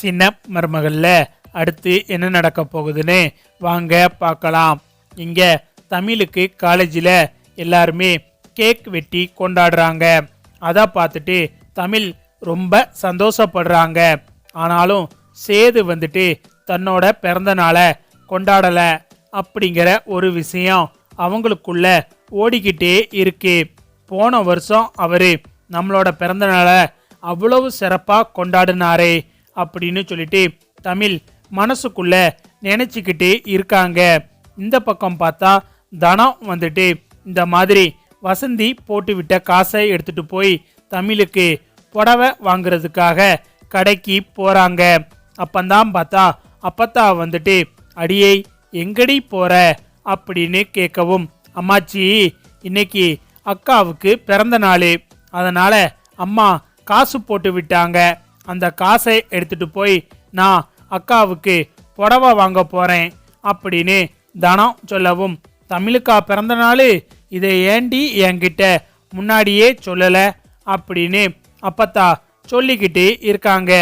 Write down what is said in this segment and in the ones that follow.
சின்ன மருமகளில். அடுத்து என்ன நடக்க போகுதுன்னு வாங்க பார்க்கலாம். இங்கே தமிழுக்கு காலேஜில் எல்லாருமே கேக் வெட்டி கொண்டாடுறாங்க. அதை பார்த்துட்டு தமிழ் ரொம்ப சந்தோஷப்படுறாங்க. ஆனாலும் சேது வந்துட்டு தன்னோட பிறந்த நாளை கொண்டாடலை அப்படிங்கிற ஒரு விஷயம் அவங்களுக்குள்ள ஓடிக்கிட்டே இருக்கு. போன வருஷம் அவர் நம்மளோட பிறந்த நாளை அவ்வளவு சிறப்பாக கொண்டாடினாரே. அப்படின்னு சொல்லிட்டு தமிழ் மனசுக்குள்ள நினச்சிக்கிட்டே இருக்காங்க. இந்த பக்கம் பார்த்தா தனம் வந்துட்டு இந்த மாதிரி வசந்தி போட்டுவிட்ட காசை எடுத்துட்டு போய் தமிழுக்கு புடவை வாங்குறதுக்காக கடைக்கு போகிறாங்க அப்பந்தான் பார்த்தா அப்பத்தா வந்துட்டு அடியை எங்கடி போற? அப்படின்னு கேட்கவும் அம்மாச்சி இன்னைக்கு அக்காவுக்கு பிறந்த நாள். அதனால் அம்மா காசு போட்டு விட்டாங்க. அந்த காசை எடுத்துட்டு போய் நான் அக்காவுக்கு புடவை வாங்க போறேன் அப்படின்னு தனம் சொல்லவும் தமிழுக்கா பிறந்த நாள்? இதை ஏண்டி என்கிட்ட முன்னாடியே சொல்லலை? அப்படின்னு அப்பத்தா சொல்லிக்கிட்டு இருக்காங்க.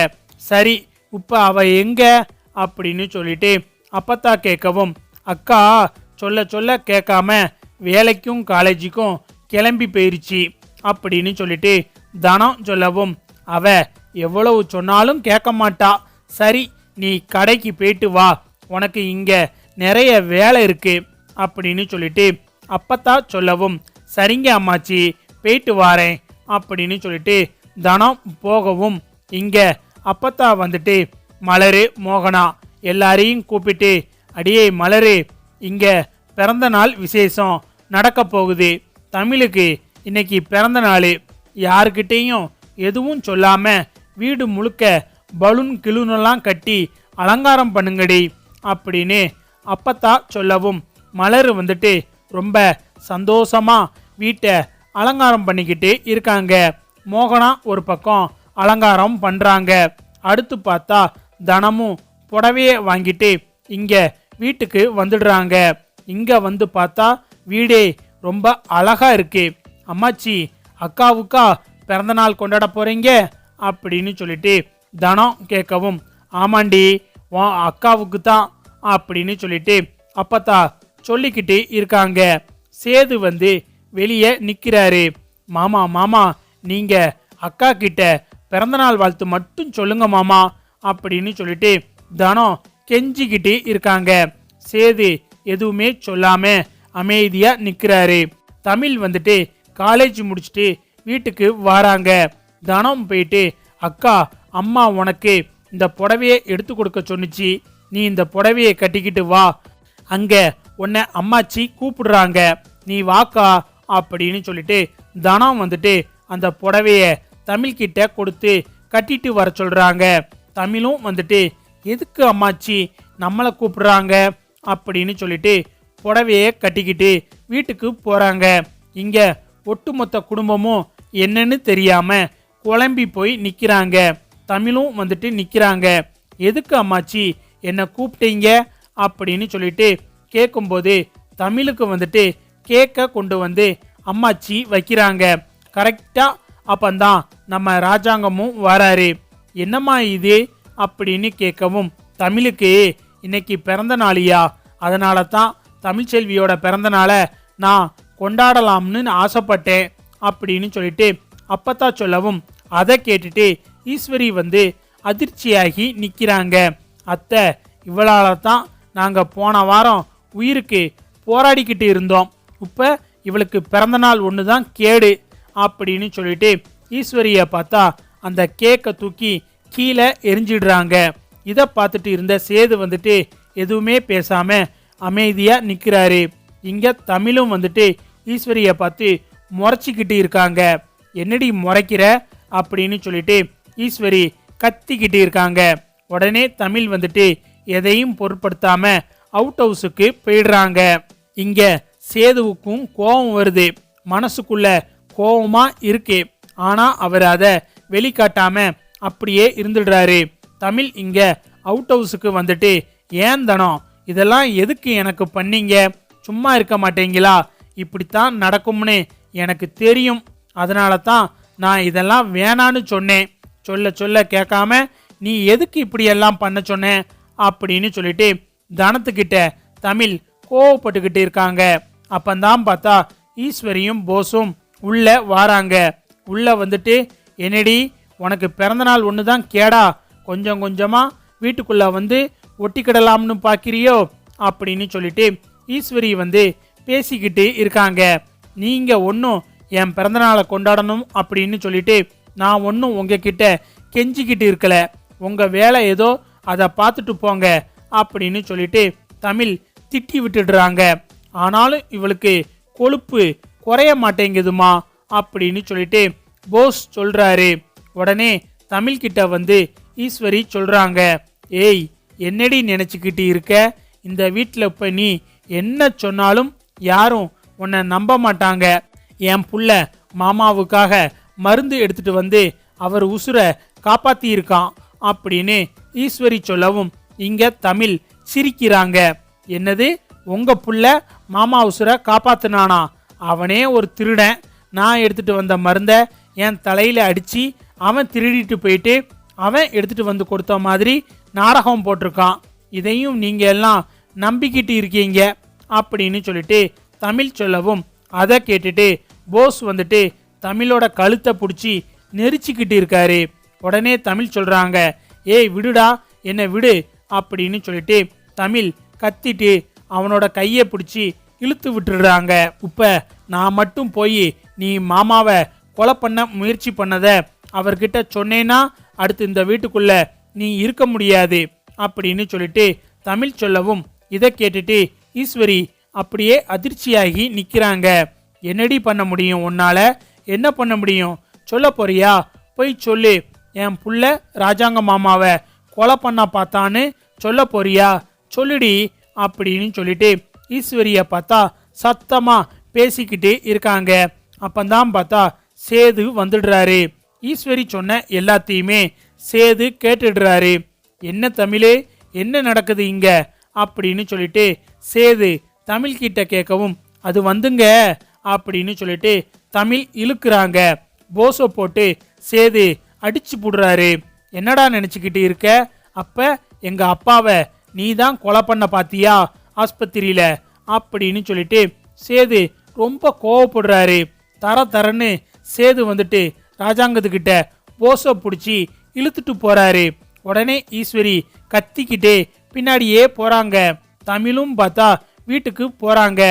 சரி இப்போ அவ எங்க? அப்படின்னு சொல்லிட்டு அப்பத்தா கேட்கவும் அக்கா சொல்ல சொல்ல கேட்காம வேலைக்கும் காலேஜுக்கும் கிளம்பி போயிருச்சு அப்படின்னு சொல்லிட்டு தனம் சொல்லவும் அவ எவ்வளவு சொன்னாலும் கேட்க மாட்டா. சரி நீ கடைக்கு போயிட்டு வா. உனக்கு இங்க நிறைய வேலை இருக்கு அப்படின்னு சொல்லிட்டு அப்பத்தா சொல்லவும் சரிங்க அம்மாச்சி போயிட்டு வாரேன் அப்படின்னு சொல்லிட்டு தனம் போகவும் இங்க அப்பத்தா வந்துட்டு மலரு மோகனா எல்லாரையும் கூப்பிட்டு அடியே மலரு இங்க பிறந்த நாள் விசேஷம் நடக்க போகுது. தமிழுக்கு இன்னைக்கு பிறந்த நாள். யாருக்கிட்டேயும் எதுவும் சொல்லாம வீடு முழுக்க பலூன் கிளுனெல்லாம் கட்டி அலங்காரம் பண்ணுங்கடி அப்படின்னு அப்பத்தா சொல்லவும் மலர் வந்துட்டு ரொம்ப சந்தோஷமா வீட்டை அலங்காரம் பண்ணிக்கிட்டு இருக்காங்க. மோகனா ஒரு பக்கம் அலங்காரம் பண்ணுறாங்க அடுத்து பார்த்தா தனமும் புடவைய வாங்கிட்டு இங்கே வீட்டுக்கு வந்துடுறாங்க. இங்கே வந்து பார்த்தா வீடே ரொம்ப அழகாக இருக்கு. அம்மாச்சி அக்காவுக்கா பிறந்த நாள் கொண்டாட போறீங்க? அப்படின்னு சொல்லிட்டு தனம் கேட்கவும் ஆமாண்டி உன் அக்காவுக்கு தான் அப்படின்னு சொல்லிட்டு அப்பத்தா சொல்லிக்கிட்டு இருக்காங்க. சேது வந்து வெளியே நிக்கிறாரு. மாமா மாமா நீங்க அக்கா கிட்ட பிறந்தநாள் வாழ்த்து மட்டும் சொல்லுங்க மாமா அப்படின்னு சொல்லிட்டு தனம் கெஞ்சிக்கிட்டு இருக்காங்க. சேது எதுவுமே சொல்லாம அமைதியா நிக்கிறாரு. தமிழ் வந்துட்டு காலேஜ் முடிச்சுட்டு வீட்டுக்கு வராங்க. தனம் போயிட்டு அக்கா அம்மா உனக்கு இந்த புடவையை எடுத்து கொடுக்க சொன்னுச்சு. நீ இந்த புடவையை கட்டிக்கிட்டு வா. அங்கே உன்னை அம்மாச்சி கூப்பிடுறாங்க. நீ வாக்கா அப்படின்னு சொல்லிட்டு தனம் வந்துட்டு அந்த புடவைய தமிழ்கிட்ட கொடுத்து கட்டிட்டு வர சொல்கிறாங்க தமிழும் வந்துட்டு எதுக்கு அம்மாச்சி நம்மளை கூப்பிடுறாங்க? அப்படின்னு சொல்லிட்டு புடவைய கட்டிக்கிட்டு வீட்டுக்கு போகிறாங்க இங்கே ஒட்டுமொத்த குடும்பமும் என்னன்னு தெரியாமல் குழம்பி போய் நிற்கிறாங்க தமிழும் வந்துட்டு நிற்கிறாங்க எதுக்கு அம்மாச்சி? என்னை கூப்பிட்டீங்க? அப்படின்னு சொல்லிட்டு கேட்கும்போது தமிழுக்கு வந்துட்டு கேக்கை கொண்டு வந்து அம்மாச்சி வைக்கிறாங்க. கரெக்டாக அப்பந்தான் நம்ம ராஜாங்கமும் வராரு. என்னம்மா இது? அப்படின்னு கேட்கவும் தமிழுக்கு இன்னைக்கு பிறந்த நாளியா? அதனால தான் தமிழ்ச்செல்வியோட பிறந்த நாளை நான் கொண்டாடலாம்னு ஆசைப்பட்டேன். அப்படின்னு சொல்லிட்டு அப்பத்தா சொல்லவும் அதை கேட்டுட்டு ஈஸ்வரி வந்து அதிர்ச்சியாகி நிற்கிறாங்க அத்தை இவளால தான் நாங்கள் போன வாரம் உயிருக்கு போராடிக்கிட்டு இருந்தோம். இப்போ இவளுக்கு பிறந்த நாள் ஒன்று தான் கேடு அப்படின்னு சொல்லிட்டு ஈஸ்வரியை பார்த்தா அந்த கேக்கை தூக்கி கீழே எரிஞ்சிடுறாங்க. இதை பார்த்துட்டு இருந்த சேது வந்துட்டு எதுவுமே பேசாமல் அமைதியாக நிற்கிறாரு இங்கே தமிழும் வந்துட்டு ஈஸ்வரியை பார்த்து முறைச்சிக்கிட்டு இருக்காங்க. என்னடி முறைக்கிற? அப்படின்னு சொல்லிட்டு ஈஸ்வரி கத்திக்கிட்டு இருக்காங்க. உடனே தமிழ் வந்துட்டு எதையும் பொருட்படுத்தாம அவுட் ஹவுஸுக்கு போயிடுறாங்க. இங்க சேதுவுக்கும் கோபம் வருது. மனசுக்குள்ள கோபமா இருக்கு. ஆனா அவர் அதை வெளிக்காட்டாம அப்படியே இருந்துடுறாரு. தமிழ் இங்க அவுட் ஹவுஸுக்கு வந்துட்டு ஏன் தனம்? இதெல்லாம் எதுக்கு எனக்கு பண்ணீங்க? சும்மா இருக்க மாட்டீங்களா? இப்படித்தான் நடக்கும்னு எனக்கு தெரியும். அதனால தான் நான் இதெல்லாம் வேணான்னு சொன்னேன். சொல்ல சொல்ல கேட்காம நீ எதுக்கு இப்படியெல்லாம் பண்ண சொன்ன? அப்படின்னு சொல்லிட்டு தனத்துக்கிட்ட தமிழ் கோவப்பட்டுக்கிட்டு இருக்காங்க. அப்பந்தான் பார்த்தா ஈஸ்வரியும் போஸும் உள்ள வாராங்க. உள்ள வந்துட்டு என்னடி உனக்கு பிறந்தநாள் ஒன்று தான் கேடா. கொஞ்சம் கொஞ்சமாக வீட்டுக்குள்ளே வந்து ஒட்டிக்கிடலாம்னு பார்க்கிறியோ அப்படின்னு சொல்லிட்டு ஈஸ்வரி வந்து பேசிக்கிட்டு இருக்காங்க. நீங்கள் ஒன்றும் என் பிறந்தநாளை கொண்டாடணும் அப்படின்னு சொல்லிட்டு நான் ஒன்றும் உங்ககிட்ட கெஞ்சிக்கிட்டு இருக்கல. உங்கள் வேலை ஏதோ அதை பார்த்துட்டு போங்க அப்படின்னு சொல்லிட்டு தமிழ் திட்டி விட்டுடுறாங்க. ஆனாலும் இவளுக்கு கொழுப்பு குறைய மாட்டேங்குதுமா அப்படின்னு சொல்லிட்டு போஸ் சொல்கிறாரு உடனே தமிழ்கிட்ட வந்து ஈஸ்வரி சொல்கிறாங்க ஏய் என்னடி நினச்சிக்கிட்டு இருக்க? இந்த வீட்டில் இப்போ நீ என்ன சொன்னாலும் யாரும் உன்னை நம்ப மாட்டாங்க. என் புள்ள மாமாவுக்காக மருந்து எடுத்துட்டு வந்து அவர் உசுரை காப்பாத்தியிருக்கான் அப்படின்னு ஈஸ்வரி சொல்லவும் இங்க தமிழ் சிரிக்கிறாங்க. என்னது? உங்க புள்ள மாமா உசுரை காப்பாத்தினானா? அவனே ஒரு திருடன். நான் எடுத்துட்டு வந்த மருந்தை என் தலையில அடிச்சு அவன் திருடிட்டு போயிட்டு அவன் எடுத்துட்டு வந்து கொடுத்த மாதிரி நாடகம் போட்டிருக்கான். இதையும் நீங்க எல்லாம் நம்பிக்கிட்டு இருக்கீங்க அப்படின்னு சொல்லிட்டு தமிழ் சொல்லவும். அதை கேட்டுட்டு போஸ் வந்துட்டு தமிழோட கழுத்தை பிடிச்சி நெரிச்சிக்கிட்டு இருக்காரு. உடனே தமிழ் சொல்கிறாங்க ஏய் விடுடா என்னை விடு அப்படின்னு சொல்லிட்டு தமிழ் கத்திட்டு அவனோட கையை பிடிச்சி இழுத்து விட்டுடுறாங்க. இப்போ நான் மட்டும் போய் நீ மாமாவை கொலை பண்ண முயற்சி பண்ணதை. அவர்கிட்ட சொன்னேன்னா அடுத்து இந்த வீட்டுக்குள்ளே நீ இருக்க முடியாது அப்படின்னு சொல்லிட்டு தமிழ் சொல்லவும் இதை கேட்டுட்டு ஈஸ்வரி அப்படியே அதிர்ச்சியாகி நிற்கிறாங்க என்னடி பண்ண முடியும் உன்னால்? என்ன பண்ண முடியும்? சொல்ல போறியா? போய் சொல்லு. என் புள்ள ராஜாங்க மாமாவை கொலை பண்ண பார்த்தான்னு சொல்ல போறியா? சொல்லுடி அப்படின்னு சொல்லிட்டு ஈஸ்வரியை பார்த்தா சத்தமாக பேசிக்கிட்டு இருக்காங்க. அப்பந்தான் பார்த்தா சேது வந்துடுறாரு. ஈஸ்வரி சொன்ன எல்லாத்தையுமே சேது கேட்டுடுறாரு. என்ன தமிழே? என்ன நடக்குது இங்க? அப்படின்னு சொல்லிட்டு சேது தமிழ் கிட்ட கேட்கவும் அது வந்துங்க அப்படின்னு சொல்லிட்டு தமிழ் இழுக்குறாங்க. போசோ போட்டு சேது அடிச்சு போடுறாரு. என்னடா நினச்சிக்கிட்டு இருக்க? அப்ப எங்க அப்பாவை நீ தான் கொலை பண்ண பாத்தியா ஆஸ்பத்திரியில? அப்படின்னு சொல்லிட்டு சேது ரொம்ப கோவப்படுறாரு. தர தரன்னு சேது வந்துட்டு ராஜாங்கத்துக்கிட்ட போசோ பிடிச்சி இழுத்துட்டு போறாரு. உடனே ஈஸ்வரி கத்திக்கிட்டே பின்னாடியே போறாங்க. தமிழும் பார்த்தா வீட்டுக்கு போகிறாங்க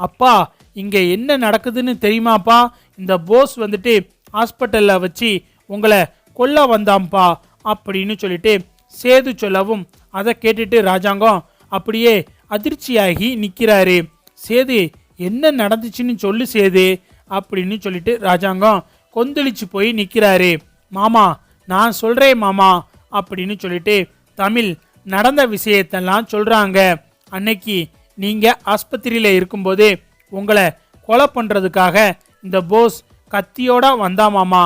அப்பா இங்கே என்ன நடக்குதுன்னு தெரியுமாப்பா? இந்த போஸ் வந்துட்டு ஹாஸ்பிட்டலில் வச்சு உங்களை கொல்ல வந்தாம்ப்பா அப்படின்னு சொல்லிட்டு சேது சொல்லவும் அதை கேட்டுட்டு ராஜாங்கம் அப்படியே அதிர்ச்சியாகி நிற்கிறாரு சேது என்ன நடந்துச்சுன்னு சொல்லு சேது அப்படின்னு சொல்லிட்டு ராஜாங்கம் கொந்தளிச்சு போய் நிற்கிறாரு மாமா நான் சொல்கிறேன் மாமா அப்படின்னு சொல்லிட்டு தமிழ் நடந்த விஷயத்தெல்லாம் சொல்கிறாங்க அன்னைக்கு நீங்கள் ஆஸ்பத்திரியில் இருக்கும்போது உங்களை கொலை பண்ணுறதுக்காக இந்த போஸ் கத்தியோட வந்தா மாமா.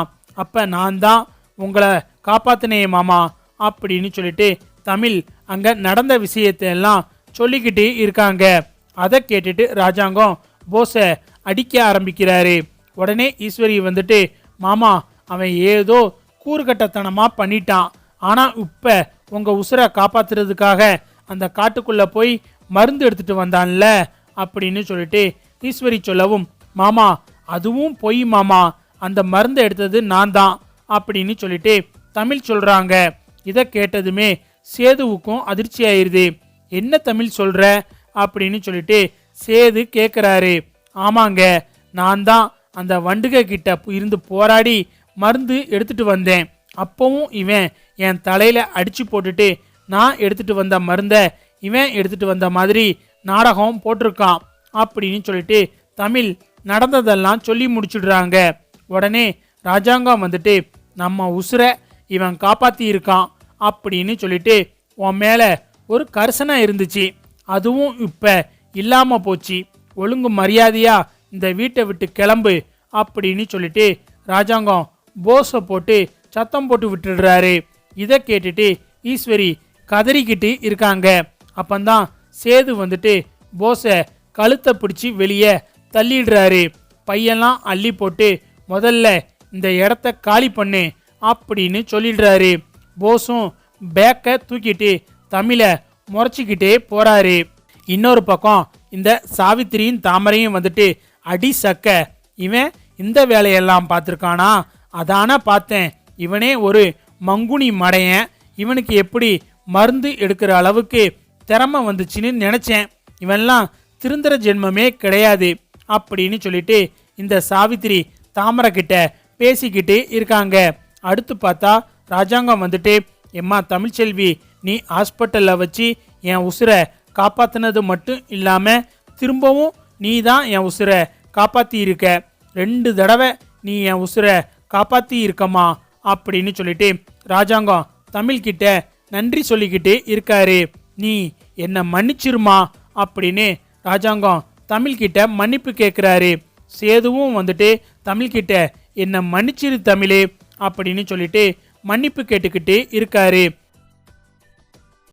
நான் தான் உங்களை காப்பாத்தினே மாமா அப்படின்னு சொல்லிட்டு தமிழ் அங்கே நடந்த விஷயத்தையெல்லாம் சொல்லிக்கிட்டு இருக்காங்க. அதை கேட்டுட்டு ராஜாங்கம் போஸை அடிக்க ஆரம்பிக்கிறாரு. உடனே ஈஸ்வரி வந்துட்டு மாமா அவன் ஏதோ கூறுகட்டத்தனமாக பண்ணிட்டான். ஆனால் இப்போ உங்கள் உசுரை காப்பாத்துறதுக்காக அந்த காட்டுக்குள்ளே போய் மருந்து எடுத்துட்டு வந்தான்ல அப்படின்னு சொல்லிட்டு ஈஸ்வரி சொல்லவும் மாமா அதுவும் பொய் மாமா. அந்த மருந்தை எடுத்தது நான் தான் அப்படின்னு சொல்லிட்டு தமிழ் சொல்றாங்க. இதை கேட்டதுமே சேதுவுக்கும் அதிர்ச்சி ஆயிடுது என்ன தமிழ் சொல்ற? அப்படின்னு சொல்லிட்டு சேது கேட்குறாரு ஆமாங்க நான் தான் அந்த வண்டுக கிட்ட இருந்து போராடி மருந்து எடுத்துட்டு வந்தேன். அப்பவும் இவன் என் தலையில அடிச்சு போட்டுட்டு நான் எடுத்துட்டு வந்த மருந்தை இவன் எடுத்துட்டு வந்த மாதிரி நாடகம் போட்டிருக்கான் அப்படின்னு சொல்லிட்டு தமிழ் நடந்ததெல்லாம் சொல்லி முடிச்சிடுறாங்க. உடனே ராஜாங்கம் வந்துட்டு நம்ம உசுரை இவன் காப்பாத்தி இருக்கான் அப்படின்னு சொல்லிட்டு உன் மேலே ஒரு கரிசனை இருந்துச்சு. அதுவும் இப்போ இல்லாமல் போச்சு. ஒழுங்கு மரியாதையாக இந்த வீட்டை விட்டு கிளம்பு அப்படின்னு சொல்லிட்டு ராஜாங்கம் போஸை போட்டு சத்தம் போட்டு விட்டுடுறாரு. இதை கேட்டுட்டு ஈஸ்வரி கதறிக்கிட்டு இருக்காங்க. அப்பந்தான் சேது வந்துட்டு போஸை கழுத்தை பிடிச்சி வெளியே தள்ளிடுறாரு. பையெல்லாம் அள்ளி போட்டு முதல்ல இந்த இடத்த காலி பண்ணு அப்படின்னு சொல்லிடுறாரு. போஸும் பேக்கை தூக்கிட்டு தமிழை முறைச்சிக்கிட்டே போறாரு. இன்னொரு பக்கம் இந்த சாவித்திரியும் தாமரையும் வந்துட்டு அடி சக்க இவன் இந்த வேலையெல்லாம் பார்த்துருக்கானா? அதான பார்த்தேன். இவனே ஒரு மங்குனி மடையன். இவனுக்கு எப்படி மருந்து எடுக்கிற அளவுக்கு திறமை வந்துச்சுன்னு நினச்சேன். இவன்லாம் திருந்தர ஜென்மமே கிடையாது அப்படின்னு சொல்லிட்டு இந்த சாவித்திரி தாமரை கிட்ட பேசிக்கிட்டு இருக்காங்க. அடுத்து பார்த்தா ராஜாங்கம் வந்துட்டு எம்மா தமிழ்ச்செல்வி நீ ஹாஸ்பிட்டலில் வச்சு என் உசுரை காப்பாற்றினது மட்டும் இல்லாமல் திரும்பவும் நீ தான் என் உசுரை காப்பாற்றி இருக்க ரெண்டு தடவை நீ என் உசுரை காப்பாற்றி இருக்கம்மா அப்படின்னு சொல்லிட்டு ராஜாங்கம் தமிழ்கிட்ட நன்றி சொல்லிக்கிட்டு இருக்காரு. நீ என்னை மன்னிச்சிருமா? அப்படின்னு ராஜாங்கம் தமிழ்கிட்ட மன்னிப்பு கேட்குறாரு சேதுவும் வந்துட்டு தமிழ்கிட்ட என்னை மன்னிச்சிரு தமிழே அப்படின்னு சொல்லிட்டு மன்னிப்பு கேட்டுக்கிட்டு இருக்காரு.